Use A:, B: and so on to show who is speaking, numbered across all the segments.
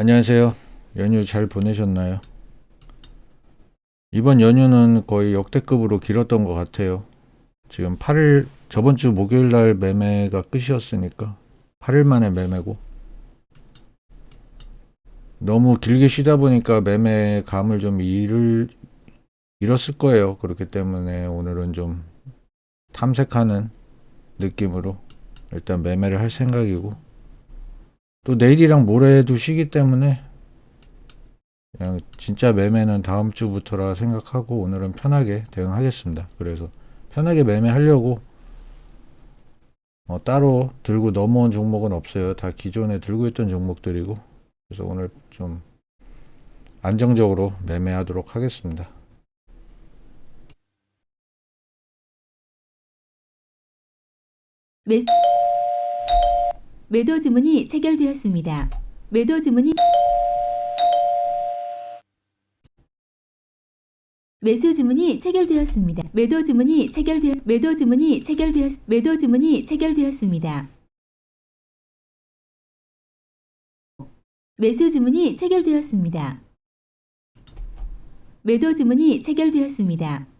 A: 안녕하세요. 연휴 잘 보내셨나요? 이번 연휴는 거의 역대급으로 길었던 것 같아요. 지금 8일, 저번 주 목요일 날 매매가 끝이었으니까 8일 만에 매매고. 너무 길게 쉬다 보니까 매매 감을 좀 잃을, 잃었을 거예요. 그렇기 때문에 오늘은 좀 탐색하는 느낌으로 일단 매매를 할 생각이고. 또 내일이랑 모레도 쉬기 때문에 그냥 진짜 매매는 다음 주부터라 생각하고 오늘은 편하게 대응하겠습니다. 그래서 편하게 매매하려고 어, 따로 들고 넘어온 종목은 없어요. 다 기존에 들고 있던 종목들이고 그래서 오늘 좀 안정적으로 매매하도록 하겠습니다.
B: 매, 매도 주문이 체결되었습니다. 매도 주문이 매수 주문이 체결되었습니다. 매도 주문이 체결되었 매도 주문이 체결되었 매도 주문이 체결되었습니다. 매수 주문이 체결되었습니다. 매도 주문이 체결되었습니다.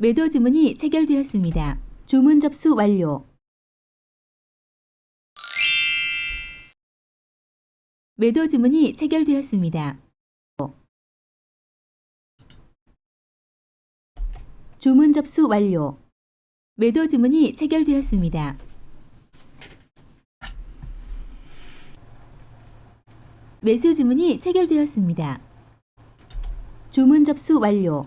B: 매도 주문이 체결되었습니다. 주문 접수 완료. 매도 주문이 체결되었습니다. 주문 접수 완료. 매도 주문이 체결되었습니다. 매수 주문이 체결되었습니다. 주문 접수 완료.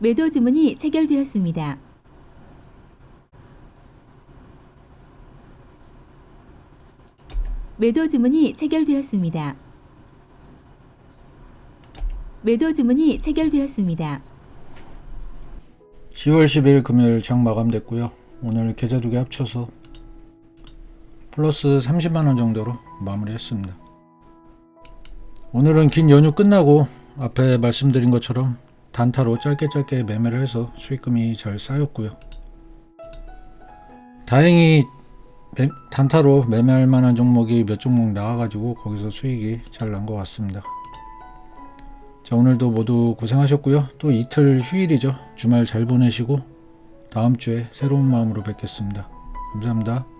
B: 매도 주문이 체결되었습니다. 매도 주문이 체결되었습니다. 매도 주문이 체결되었습니다.
A: 10월 10일 금요일 장 마감됐고요. 오늘 계좌 두 개 합쳐서 플러스 30만 원 정도로 마무리했습니다. 오늘은 긴 연휴 끝나고 앞에 말씀드린 것처럼 단타로 짧게 짧게 매매를 해서 수익금이 잘 쌓였고요. 다행히 매- 단타로 매매할 만한 종목이 몇 종목 나와가지고 거기서 수익이 잘 난 것 같습니다. 자 오늘도 모두 고생하셨고요. 또 이틀 휴일이죠. 주말 잘 보내시고 다음 주에 새로운 마음으로 뵙겠습니다. 감사합니다.